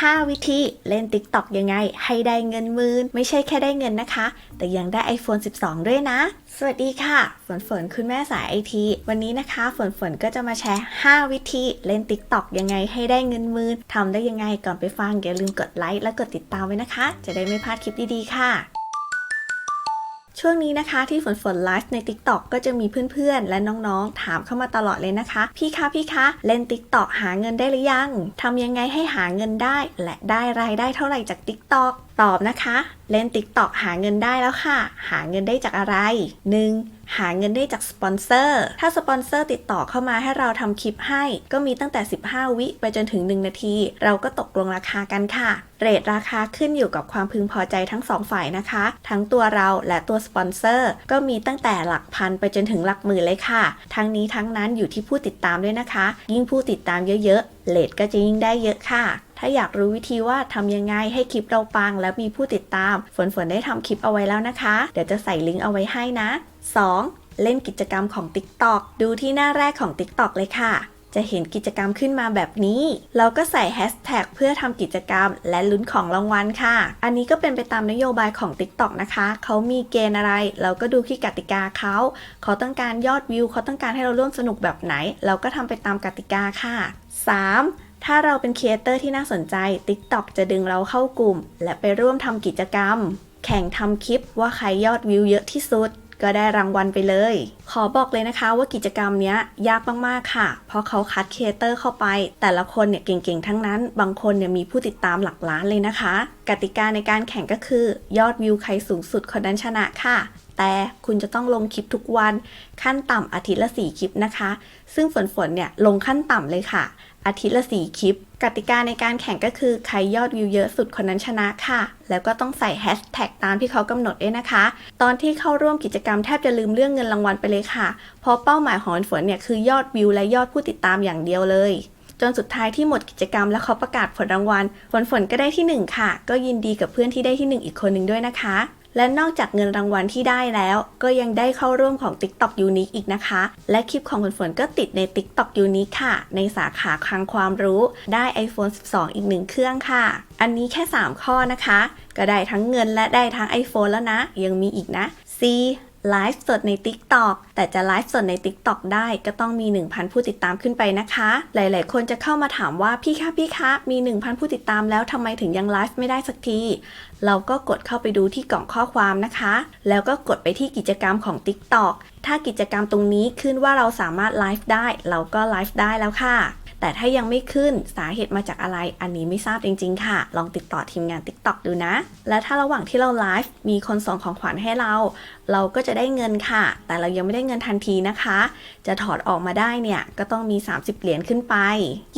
5 วิธีเล่น TikTok ยังไง ให้ได้เงินหมื่นไม่ใช่แค่ได้เงินนะคะ แต่ยังได้ iPhone 12 ด้วยนะ สวัสดีค่ะ ฝนฝนคุณแม่สายไอทีวันนี้นะคะ ฝนฝนก็จะมาแชร์ 5 วิธีเล่น TikTok ยังไงให้ได้เงินหมื่นทำได้ยังไงก่อนไปฟังอย่าลืมกดไลค์และกดติดตามไว้นะคะ จะได้ไม่พลาดคลิปดีๆค่ะ ช่วงนี้นะคะที่ฝนฝนไลฟ์ใน TikTok ก็จะมีเพื่อนๆ และน้องๆ ถามเข้ามาตลอดเลยนะคะ พี่คะพี่คะเล่น TikTok หาเงินได้หรือยังทำยังไงให้หาเงินได้ และได้รายได้เท่าไหร่จาก TikTok ตอบนะคะ เล่น TikTok หาเงินได้แล้วค่ะ หาเงินได้จากอะไร 1. หาเงินได้จากสปอนเซอร์ ถ้าสปอนเซอร์ติดต่อเข้ามาให้เราทำคลิปให้ ก็มีตั้งแต่ 15 วิไปจนถึง 1 นาที เราก็ตกลงราคากันค่ะ เรทราคาขึ้นอยู่กับความพึงพอใจทั้งสองฝ่ายนะคะ ทั้งตัวเราและตัวสปอนเซอร์ ก็มีตั้งแต่หลักพันไปจนถึงหลักหมื่นเลยค่ะ ทั้งนี้ทั้งนั้นอยู่ที่ผู้ติดตามด้วยนะคะ ยิ่งผู้ติดตามเยอะๆเรทก็จะยิ่งได้เยอะค่ะ ถ้าอยากรู้วิธีว่าทำยังไงให้คลิปเราปัง และมีผู้ติดตาม ฝนฝนได้ทำคลิปเอาไว้แล้วนะคะ เดี๋ยวจะใส่ลิงก์เอาไว้ให้นะ 2. เล่นกิจกรรมของ TikTok ดูที่หน้าแรกของ TikTok เลยค่ะจะเห็นกิจกรรมขึ้นมาแบบนี้ เราก็ใส่แฮชแท็กเพื่อทำกิจกรรมและลุ้นของรางวัลค่ะ อันนี้ก็เป็นไปตามนโยบายของ TikTok นะคะ เขามีเกณฑ์อะไร เราก็ดูที่กติกาเขา เขาต้องการยอดวิว เขาต้องการให้เราร่วมสนุกแบบไหน เราก็ทำไปตามกติกาค่ะ 3. ถ้าเราเป็นครีเอเตอร์ที่น่าสนใจ TikTok จะดึงเราเข้ากลุ่ม และไปร่วมทำกิจกรรม แข่งทำคลิปว่าใครยอดวิวเยอะที่สุดก็ได้รางวัลไปเลย ขอบอกเลยนะคะว่ากิจกรรมเนี้ยยากมากๆค่ะ เพราะเขาคัดครีเอเตอร์เข้าไป แต่ละคนเนี่ยเก่งๆ ทั้งนั้น บางคนเนี่ยมีผู้ติดตามหลักล้านเลยนะคะ กติกาในการแข่งก็คือ ยอดวิวใครสูงสุดคนนั้นชนะค่ะ แต่คุณจะต้องลงคลิปทุกวัน ขั้นต่ำอาทิตย์ละ 4 คลิปนะคะ ซึ่งฝนฝนเนี่ยลงขั้นต่ำเลยค่ะ อาทิตย์ละ4คลิป กติกาในการแข่งก็คือใครยอดวิวเยอะสุดคนนั้นชนะค่ะ แล้วก็ต้องใส่แฮชแท็กตามที่เขากำหนดด้วยนะคะ ตอนที่เข้าร่วมกิจกรรมแทบจะลืมเรื่องเงินรางวัลไปเลยค่ะ เพราะเป้าหมายของฝนฝนเนี่ยคือยอดวิวและยอดผู้ติดตามอย่างเดียวเลยจนสุดท้ายที่หมดกิจกรรมแล้วเขาประกาศผลรางวัล ฝนฝนก็ได้ที่ 1 ค่ะ ก็ยินดีกับเพื่อนที่ได้ที่ 1 อีกคนหนึ่งด้วยนะคะ และนอกจากเงินรางวัลที่ได้แล้ว ก็ยังได้เข้าร่วมของ TikTok Unique อีกนะคะ และคลิปของฝนฝนก็ติดใน TikTok Unique ค่ะ ในสาขาคลังความรู้ได้ iPhone 12 อีกหนึ่งเครื่องค่ะ อันนี้แค่ 3 ข้อนะคะ ก็ได้ทั้งเงินและได้ทั้ง iPhone แล้วนะ ยังมีอีกนะ C ไลฟ์สดใน TikTok แต่จะไลฟ์สดใน TikTok ได้ก็ต้องมี 1,000 ผู้ติดตามขึ้นไปนะคะ หลาย ๆ คนจะเข้ามาถามว่าพี่คะพี่คะมี 1,000 ผู้ติดตามแล้วทำไมถึงยังไลฟ์ไม่ได้สักที เราก็กดเข้าไปดูที่กล่องข้อความนะคะ แล้วก็กดไปที่กิจกรรมของ TikTok ถ้ากิจกรรมตรงนี้ขึ้นว่าเราสามารถไลฟ์ได้ เราก็ไลฟ์ได้แล้วค่ะแต่ถ้ายังไม่ขึ้นสาเหตุมาจากอะไร อันนี้ไม่ทราบจริง ๆ ค่ะ ลองติดต่อทีมงาน TikTok ดูนะ และถ้าระหว่างที่เราไลฟ์มีคนส่งของขวัญให้เรา เราก็จะได้เงินค่ะ แต่เรายังไม่ได้เงินทันทีนะคะ จะถอดออกมาได้เนี่ยก็ต้องมี 30 เหรียญขึ้นไป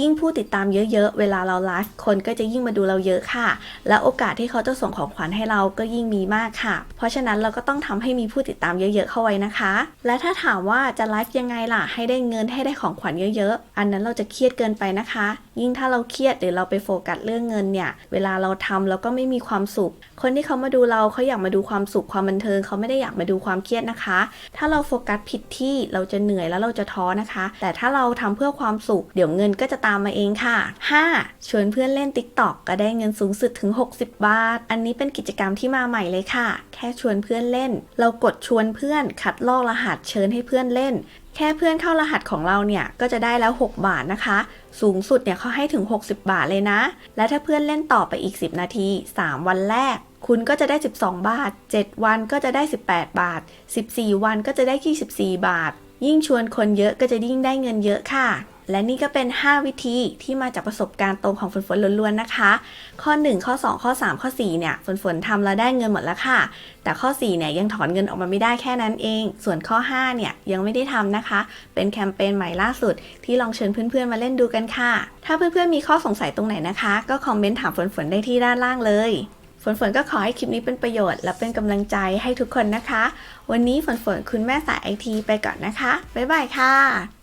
ยิ่งผู้ติดตามเยอะๆ เวลาเราไลฟ์คนก็จะยิ่งมาดูเราเยอะค่ะ และโอกาสที่เขาจะส่งของขวัญให้เราก็ยิ่งมีมากค่ะ เพราะฉะนั้นเราก็ต้องทำให้มีผู้ติดตามเยอะๆเข้าไว้นะคะ และถ้าถามว่าจะไลฟ์ยังไงล่ะให้ได้เงินให้ได้ของขวัญเยอะๆ อันนั้นเราจะเครียดเกินไปนะคะยิ่งถ้าเราเครียดหรือเราไปโฟกัสเรื่องเงินเนี่ย เวลาเราทำเราก็ไม่มีความสุข คนที่เขามาดูเราเขาอยากมาดูความสุขความบันเทิงเขาไม่ได้อยากมาดูความเครียดนะคะ ถ้าเราโฟกัสผิดที่เราจะเหนื่อยแล้วเราจะท้อนะคะ แต่ถ้าเราทำเพื่อความสุข เดี๋ยวเงินก็จะตามมาเองค่ะ 5. ชวนเพื่อนเล่น TikTok ก็ได้เงินสูงสุดถึง 60 บาท อันนี้เป็นกิจกรรมที่มาใหม่เลยค่ะ แค่ชวนเพื่อนเล่น เรากดชวนเพื่อนคัดลอกรหัสเชิญให้เพื่อนเล่น แค่เพื่อนเข้ารหัสของเราเนี่ยก็จะได้แล้ว 6 บาทนะคะ สูงสุดเนี่ยเขาให้ถึง 60 บาทเลยนะ และถ้าเพื่อนเล่นต่อไปอีก 10 นาที 3 วันแรก คุณก็จะได้ 12 บาท 7 วันก็จะได้ 18 บาท 14 วันก็จะได้ 24 บาท ยิ่งชวนคนเยอะก็จะยิ่งได้เงินเยอะค่ะ และนี่ก็เป็น 5 วิธีที่มาจากประสบการณ์ตรงของฝนฝนล้วนๆนะคะ ข้อ 1 ข้อ 2 ข้อ 3 ข้อ 4 เนี่ยฝนฝนทำแล้วได้เงินหมดแล้วค่ะ แต่ข้อ 4 เนี่ยยังถอนเงินออกมาไม่ได้แค่นั้นเอง ส่วนข้อ 5 เนี่ยยังไม่ได้ทำนะคะ เป็นแคมเปญใหม่ล่าสุด ที่ลองเชิญเพื่อนๆมาเล่นดูกันค่ะ ถ้าเพื่อนๆมีข้อสงสัยตรงไหนนะคะ ก็คอมเมนต์ถามฝนฝนได้ที่ด้านล่างเลยฝนฝนก็ขอให้คลิปนี้เป็นประโยชน์ และเป็นกำลังใจให้ทุกคนนะคะ วันนี้ฝนฝนคุณแม่สายไอทีไปก่อนนะคะ บ๊ายบายค่ะ